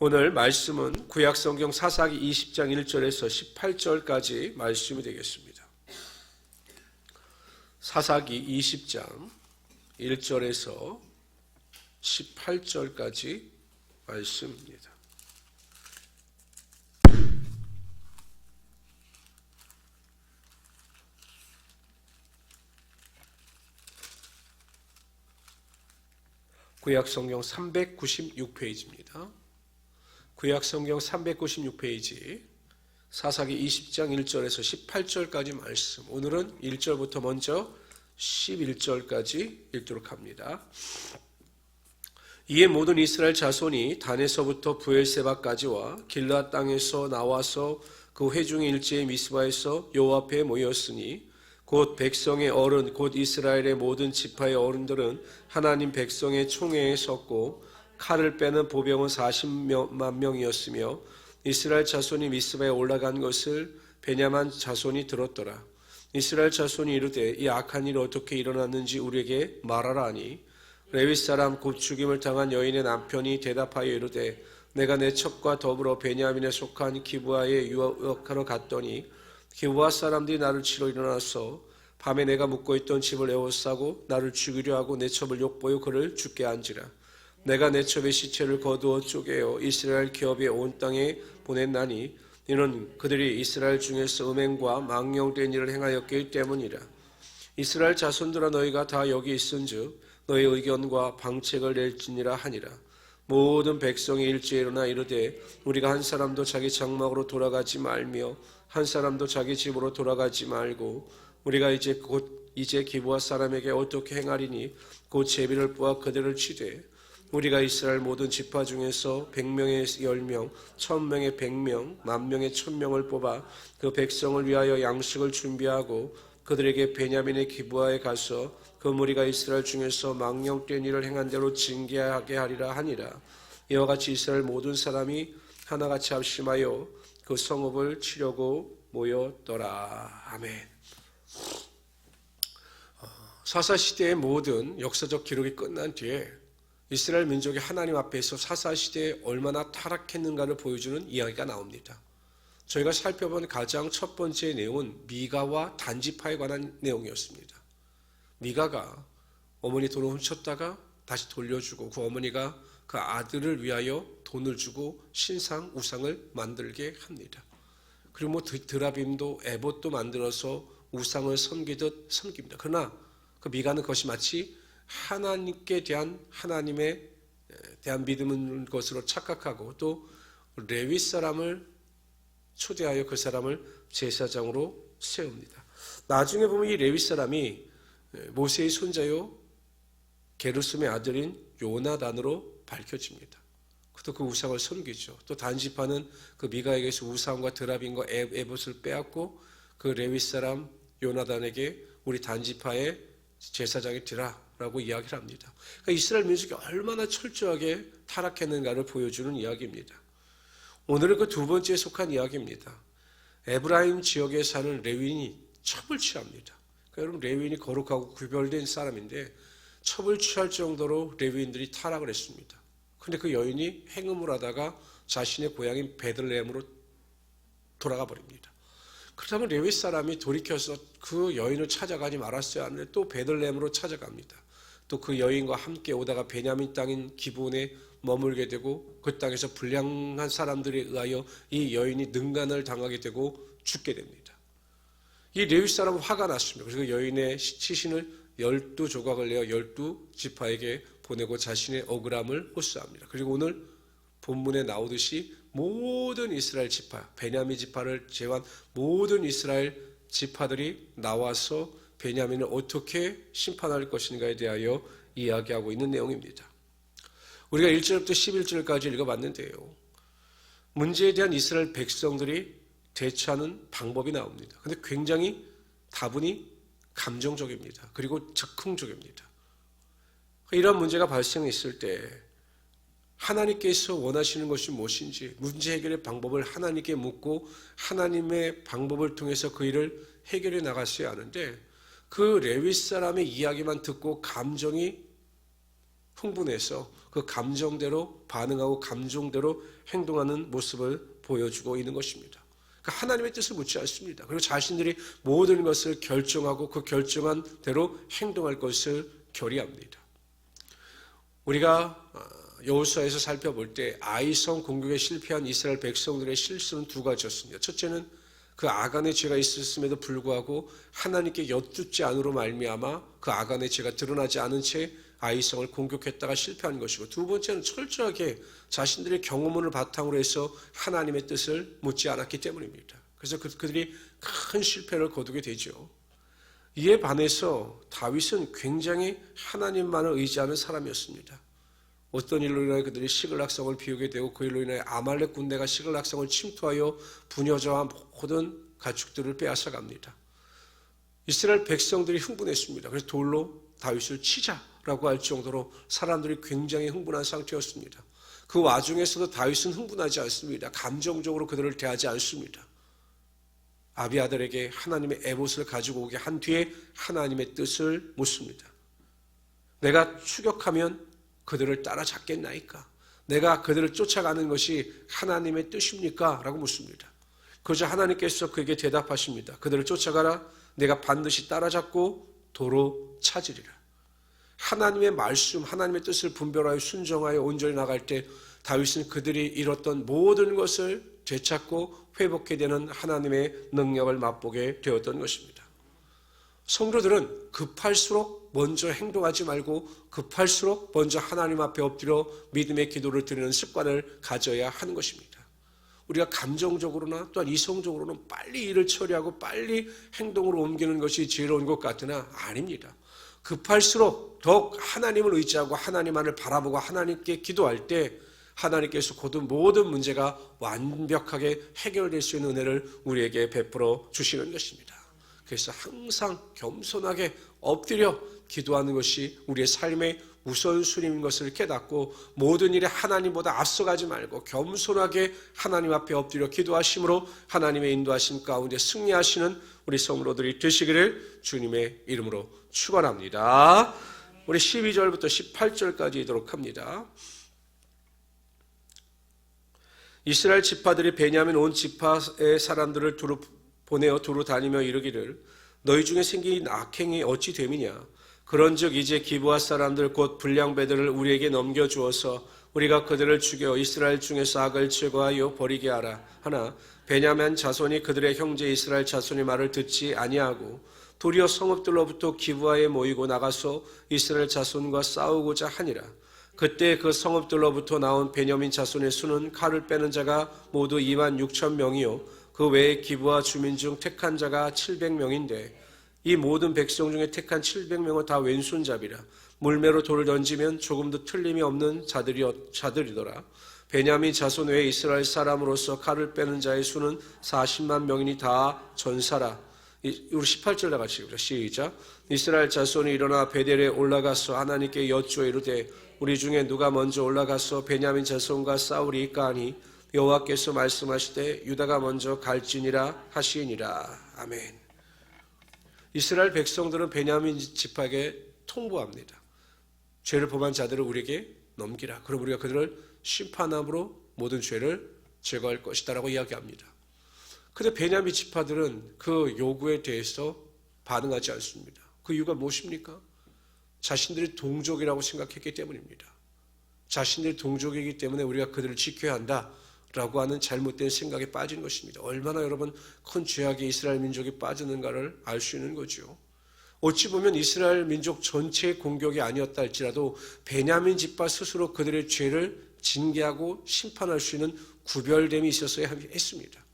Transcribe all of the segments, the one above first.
오늘 말씀은 구약성경 사사기 20장 1절에서 18절까지 말씀이 되겠습니다. 사사기 20장 1절에서 18절까지 말씀입니다. 구약 성경 396페이지입니다. 구약 성경 396페이지 사사기 20장 1절에서 18절까지 말씀. 오늘은 1절부터 먼저 11절까지 읽도록 합니다. 이에 모든 이스라엘 자손이 단에서부터 부엘세바까지와 길라 땅에서 나와서 그 회중의 일제의 미스바에서 여호와 앞에 모였으니 곧 백성의 어른 곧 이스라엘의 모든 지파의 어른들은 하나님 백성의 총회에 섰고 칼을 빼는 보병은 40만 명이었으며 이스라엘 자손이 미스바에 올라간 것을 베냐만 자손이 들었더라. 이스라엘 자손이 이르되 이 악한 일이 어떻게 일어났는지 우리에게 말하라 하니 레위 사람 곧 죽임을 당한 여인의 남편이 대답하여 이르되 내가 내 첩과 더불어 베냐민에 속한 기부하에 유학하러 갔더니 기부하 사람들이 나를 치러 일어나서 밤에 내가 묵고 있던 집을 에워싸고 나를 죽이려 하고 내 첩을 욕보여 그를 죽게 한지라 내가 내 첩의 시체를 거두어 쪼개어 이스라엘 기업의 온 땅에 보냈나니 이는 그들이 이스라엘 중에서 음행과 망령된 일을 행하였기 때문이라. 이스라엘 자손들아 너희가 다 여기 있은즉 너희 의견과 방책을 낼지니라 하니라. 모든 백성이 일제에 일어나 이르되 우리가 한 사람도 자기 장막으로 돌아가지 말며 한 사람도 자기 집으로 돌아가지 말고 우리가 이제 곧 이제 기부한 사람에게 어떻게 행하리니 곧 제비를 뽑아 그들을 치되 우리가 이스라엘 모든 지파 중에서 백명의 열명, 천명의 백명, 만명의 천명을 뽑아 그 백성을 위하여 양식을 준비하고 그들에게 베냐민의 기부하에 가서 그 무리가 이스라엘 중에서 망령된 일을 행한 대로 징계하게 하리라 하니라. 이와 같이 이스라엘 모든 사람이 하나같이 합심하여 그 성읍을 치려고 모였더라. 아멘. 사사 시대의 모든 역사적 기록이 끝난 뒤에 이스라엘 민족이 하나님 앞에서 사사 시대에 얼마나 타락했는가를 보여주는 이야기가 나옵니다. 저희가 살펴본 가장 첫 번째 내용은 미가와 단지파에 관한 내용이었습니다. 미가가 어머니 돈을 훔쳤다가 다시 돌려주고 그 어머니가 그 아들을 위하여 돈을 주고 신상 우상을 만들게 합니다. 그리고 뭐 드라빔도 에봇도 만들어서 우상을 섬기듯 섬깁니다. 그러나 그 미가는 그것이 마치 하나님께 대한 하나님에 대한 믿음은 것으로 착각하고 또 레위 사람을 초대하여 그 사람을 제사장으로 세웁니다. 나중에 보면 이 레위 사람이 모세의 손자요 게르솜의 아들인 요나단으로 밝혀집니다. 그도 그 우상을 섬기죠. 또 단지파는 그 미가에게서 우상과 드라빈과 에봇을 빼앗고 그 레위 사람 요나단에게 우리 단지파의 제사장이 되라 라고 이야기를 합니다. 그러니까 이스라엘 민족이 얼마나 철저하게 타락했는가를 보여주는 이야기입니다. 오늘은 그 두 번째에 속한 이야기입니다. 에브라임 지역에 사는 레윈이 첩을 취합니다. 그러니까 여러분 레윈이 거룩하고 구별된 사람인데 첩을 취할 정도로 레윈들이 타락을 했습니다. 근데 그 여인이 행음을 하다가 자신의 고향인 베들레헴으로 돌아가 버립니다. 그렇다면 레위 사람이 돌이켜서 그 여인을 찾아가지 말았어야 하는데 또 베들레헴으로 찾아갑니다. 또 그 여인과 함께 오다가 베냐민 땅인 기본에 머물게 되고 그 땅에서 불량한 사람들에 의하여 이 여인이 능간을 당하게 되고 죽게 됩니다. 이 레위 사람은 화가 났습니다. 그래서 그 여인의 시신을 열두 조각을 내어 열두 지파에게 보내고 자신의 억울함을 호소합니다. 그리고 오늘 본문에 나오듯이 모든 이스라엘 지파, 베냐민 지파를 제외한 모든 이스라엘 지파들이 나와서 베냐민을 어떻게 심판할 것인가에 대하여 이야기하고 있는 내용입니다. 우리가 1절부터 11절까지 읽어봤는데요. 문제에 대한 이스라엘 백성들이 대처하는 방법이 나옵니다. 근데 굉장히 다분히 감정적입니다. 그리고 즉흥적입니다. 이런 문제가 발생했을 때 하나님께서 원하시는 것이 무엇인지 문제 해결의 방법을 하나님께 묻고 하나님의 방법을 통해서 그 일을 해결해 나갔어야 하는데 그 레위 사람의 이야기만 듣고 감정이 흥분해서 그 감정대로 반응하고 감정대로 행동하는 모습을 보여주고 있는 것입니다. 그러니까 하나님의 뜻을 묻지 않습니다. 그리고 자신들이 모든 것을 결정하고 그 결정한 대로 행동할 것을 결의합니다. 우리가 어, 여호수아에서 살펴볼 때 아이성 공격에 실패한 이스라엘 백성들의 실수는 두 가지였습니다. 첫째는 그 아간의 죄가 있었음에도 불구하고 하나님께 여쭙지 않으로 말미암아 그 아간의 죄가 드러나지 않은 채 아이성을 공격했다가 실패한 것이고 두 번째는 철저하게 자신들의 경험을 바탕으로 해서 하나님의 뜻을 묻지 않았기 때문입니다. 그래서 그, 그들이 큰 실패를 거두게 되죠. 이에 반해서 다윗은 굉장히 하나님만을 의지하는 사람이었습니다. 어떤 일로 인하여 그들이 시글락성을 비우게 되고 그 일로 인하여 아말렉 군대가 시글락성을 침투하여 분여자와 모든 가축들을 빼앗아갑니다. 이스라엘 백성들이 흥분했습니다. 그래서 돌로 다윗을 치자라고 할 정도로 사람들이 굉장히 흥분한 상태였습니다. 그 와중에서도 다윗은 흥분하지 않습니다. 감정적으로 그들을 대하지 않습니다. 아비아들에게 하나님의 에봇을 가지고 오게 한 뒤에 하나님의 뜻을 묻습니다. 내가 추격하면 그들을 따라잡겠나이까? 내가 그들을 쫓아가는 것이 하나님의 뜻입니까? 라고 묻습니다. 그저 하나님께서 그에게 대답하십니다. 그들을 쫓아가라. 내가 반드시 따라잡고 도로 찾으리라. 하나님의 말씀, 하나님의 뜻을 분별하여 순정하여 온전히 나갈 때 다윗은 그들이 잃었던 모든 것을 되찾고 회복해 되는 하나님의 능력을 맛보게 되었던 것입니다. 성도들은 급할수록 먼저 행동하지 말고 급할수록 먼저 하나님 앞에 엎드려 믿음의 기도를 드리는 습관을 가져야 하는 것입니다. 우리가 감정적으로나 또한 이성적으로는 빨리 일을 처리하고 빨리 행동으로 옮기는 것이 지혜로운 것 같으나 아닙니다. 급할수록 더욱 하나님을 의지하고 하나님만을 바라보고 하나님께 기도할 때 하나님께서 고든 모든 문제가 완벽하게 해결될 수 있는 은혜를 우리에게 베풀어 주시는 것입니다. 그래서 항상 겸손하게 엎드려 기도하는 것이 우리의 삶의 우선순위인 것을 깨닫고 모든 일에 하나님보다 앞서가지 말고 겸손하게 하나님 앞에 엎드려 기도하심으로 하나님의 인도하심 가운데 승리하시는 우리 성도들이 되시기를 주님의 이름으로 축원합니다. 우리 12절부터 18절까지 이도록 합니다. 이스라엘 지파들이 베냐민 온 지파의 사람들을 두루 보내어 두루 다니며 이르기를 너희 중에 생긴 악행이 어찌 됨이냐 그런즉 이제 기부하 사람들 곧 불량배들을 우리에게 넘겨 주어서 우리가 그들을 죽여 이스라엘 중에서 악을 제거하여 버리게 하라. 하나 베냐민 자손이 그들의 형제 이스라엘 자손의 말을 듣지 아니하고 도리어 성읍들로부터 기부하에 모이고 나가서 이스라엘 자손과 싸우고자 하니라. 그때 그 성읍들로부터 나온 베냐민 자손의 수는 칼을 빼는 자가 모두 2만 6천 명이요. 그 외에 기부와 주민 중 택한 자가 700명인데 이 모든 백성 중에 택한 700명은 다 왼손잡이라 물매로 돌을 던지면 조금도 틀림이 없는 자들이 자들이더라. 베냐민 자손 외에 이스라엘 사람으로서 칼을 빼는 자의 수는 40만 명이니 다 전사라. 우리 18절 나같이 시작. 이스라엘 자손이 일어나 베델에 올라가서 하나님께 여쭈어 이르되 우리 중에 누가 먼저 올라가서 베냐민 자손과 싸우리까 하니 여호와께서 말씀하시되 유다가 먼저 갈지니라 하시니라. 아멘. 이스라엘 백성들은 베냐민 지파에게 통보합니다. 죄를 범한 자들을 우리에게 넘기라. 그럼 우리가 그들을 심판함으로 모든 죄를 제거할 것이다라고 이야기합니다. 그런데 베냐민 지파들은 그 요구에 대해서 반응하지 않습니다. 그 이유가 무엇입니까? 자신들이 동족이라고 생각했기 때문입니다. 자신들이 동족이기 때문에 우리가 그들을 지켜야 한다. 라고 하는 잘못된 생각에 빠진 것입니다. 얼마나 여러분 큰 죄악에 이스라엘 민족이 빠졌는가를 알 수 있는 거죠. 어찌 보면 이스라엘 민족 전체의 공격이 아니었다 할지라도 베냐민 집파 스스로 그들의 죄를 징계하고 심판할 수 있는 구별됨이 있었어야 했습니다.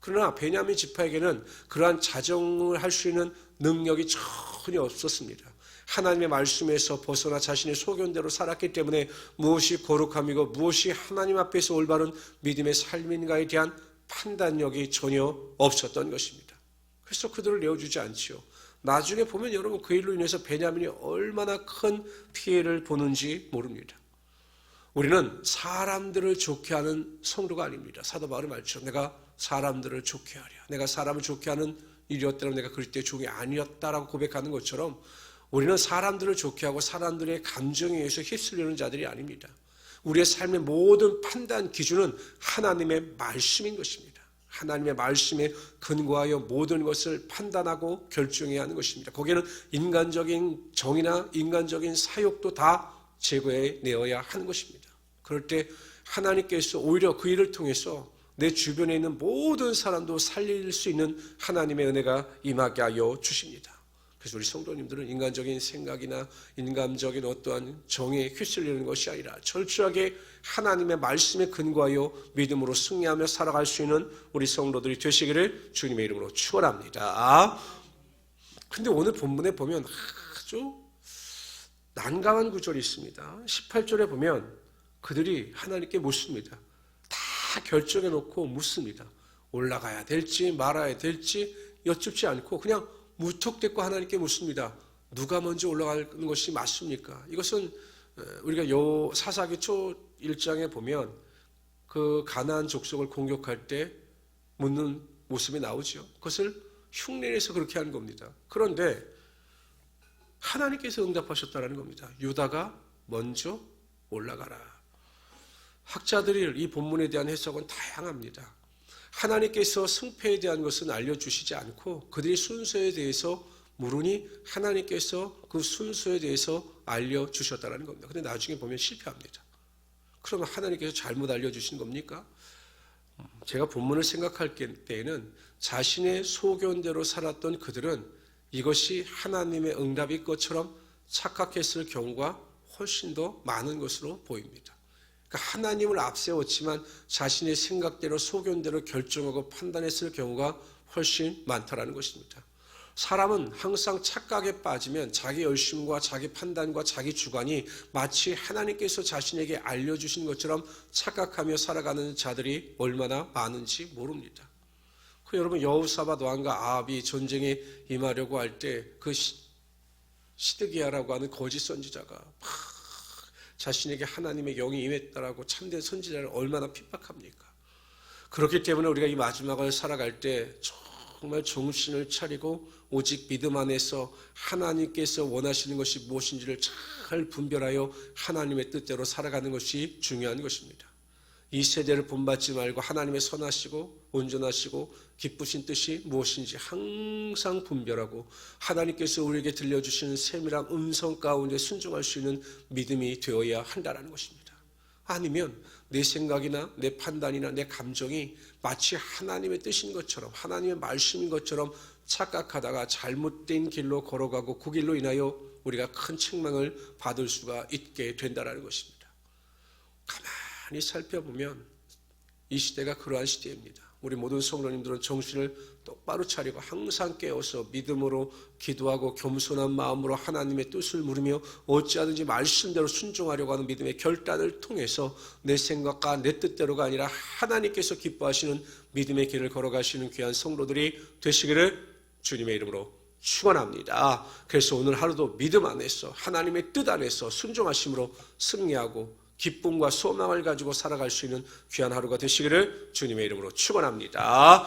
그러나 베냐민 지파에게는 그러한 자정을 할 수 있는 능력이 전혀 없었습니다. 하나님의 말씀에서 벗어나 자신의 소견대로 살았기 때문에 무엇이 거룩함이고 무엇이 하나님 앞에서 올바른 믿음의 삶인가에 대한 판단력이 전혀 없었던 것입니다. 그래서 그들을 내어주지 않지요. 나중에 보면 여러분 그 일로 인해서 베냐민이 얼마나 큰 피해를 보는지 모릅니다. 우리는 사람들을 좋게 하는 성도가 아닙니다. 사도 바울이 말죠. 내가 사람들을 좋게 하려. 내가 사람을 좋게 하는 일이었다면 내가 그럴 때 종이 아니었다라고 고백하는 것처럼 우리는 사람들을 좋게 하고 사람들의 감정에 의해서 휩쓸리는 자들이 아닙니다. 우리의 삶의 모든 판단 기준은 하나님의 말씀인 것입니다. 하나님의 말씀에 근거하여 모든 것을 판단하고 결정해야 하는 것입니다. 거기에는 인간적인 정의나 인간적인 사욕도 다 제거해 내어야 하는 것입니다. 그럴 때 하나님께서 오히려 그 일을 통해서 내 주변에 있는 모든 사람도 살릴 수 있는 하나님의 은혜가 임하게 하여 주십니다. 그래서 우리 성도님들은 인간적인 생각이나 인간적인 어떠한 정에 휩쓸리는 것이 아니라 철저하게 하나님의 말씀에 근거하여 믿음으로 승리하며 살아갈 수 있는 우리 성도들이 되시기를 주님의 이름으로 축원합니다. 근데 오늘 본문에 보면 아주 난감한 구절이 있습니다. 18절에 보면 그들이 하나님께 묻습니다. 다 결정해 놓고 묻습니다. 올라가야 될지 말아야 될지 여쭙지 않고 그냥 무턱대고 하나님께 묻습니다. 누가 먼저 올라가는 것이 맞습니까? 이것은 어, 우리가 요 사사기 초 1장에 보면 그 가나안 족속을 공격할 때 묻는 모습이 나오죠. 그것을 흉내내서 그렇게 한 겁니다. 그런데 하나님께서 응답하셨다는 겁니다. 유다가 먼저 올라가라. 학자들이 이 본문에 대한 해석은 다양합니다. 하나님께서 승패에 대한 것은 알려주시지 않고 그들의 순서에 대해서 물으니 하나님께서 그 순서에 대해서 알려주셨다는 겁니다. 근데 나중에 보면 실패합니다. 그러면 하나님께서 잘못 알려주신 겁니까? 제가 본문을 생각할 때에는 자신의 소견대로 살았던 그들은 이것이 하나님의 응답일 것처럼 착각했을 경우가 훨씬 더 많은 것으로 보입니다. 그러니까 하나님을 앞세웠지만 자신의 생각대로 소견대로 결정하고 판단했을 경우가 훨씬 많다라는 것입니다. 사람은 항상 착각에 빠지면 자기 열심과 자기 판단과 자기 주관이 마치 하나님께서 자신에게 알려주신 것처럼 착각하며 살아가는 자들이 얼마나 많은지 모릅니다. 그 여러분 여우사밧 왕과 아합이 전쟁에 임하려고 할 때 그 시드기야라고 하는 거짓 선지자가 막 자신에게 하나님의 영이 임했다라고 참된 선지자를 얼마나 핍박합니까? 그렇기 때문에 우리가 이 마지막을 살아갈 때 정말 정신을 차리고 오직 믿음 안에서 하나님께서 원하시는 것이 무엇인지를 잘 분별하여 하나님의 뜻대로 살아가는 것이 중요한 것입니다. 이 세대를 본받지 말고 하나님의 선하시고 온전하시고 기쁘신 뜻이 무엇인지 항상 분별하고 하나님께서 우리에게 들려주시는 세밀한 음성 가운데 순종할 수 있는 믿음이 되어야 한다는 것입니다. 아니면 내 생각이나 내 판단이나 내 감정이 마치 하나님의 뜻인 것처럼 하나님의 말씀인 것처럼 착각하다가 잘못된 길로 걸어가고 그 길로 인하여 우리가 큰 책망을 받을 수가 있게 된다는 것입니다. 가만히 살펴보면 이 시대가 그러한 시대입니다. 우리 모든 성도님들은 정신을 똑바로 차리고 항상 깨어서 믿음으로 기도하고 겸손한 마음으로 하나님의 뜻을 물으며 어찌하든지 말씀대로 순종하려고 하는 믿음의 결단을 통해서 내 생각과 내 뜻대로가 아니라 하나님께서 기뻐하시는 믿음의 길을 걸어가시는 귀한 성도들이 되시기를 주님의 이름으로 축원합니다. 그래서 오늘 하루도 믿음 안에서 하나님의 뜻 안에서 순종하심으로 승리하고 기쁨과 소망을 가지고 살아갈 수 있는 귀한 하루가 되시기를 주님의 이름으로 축원합니다.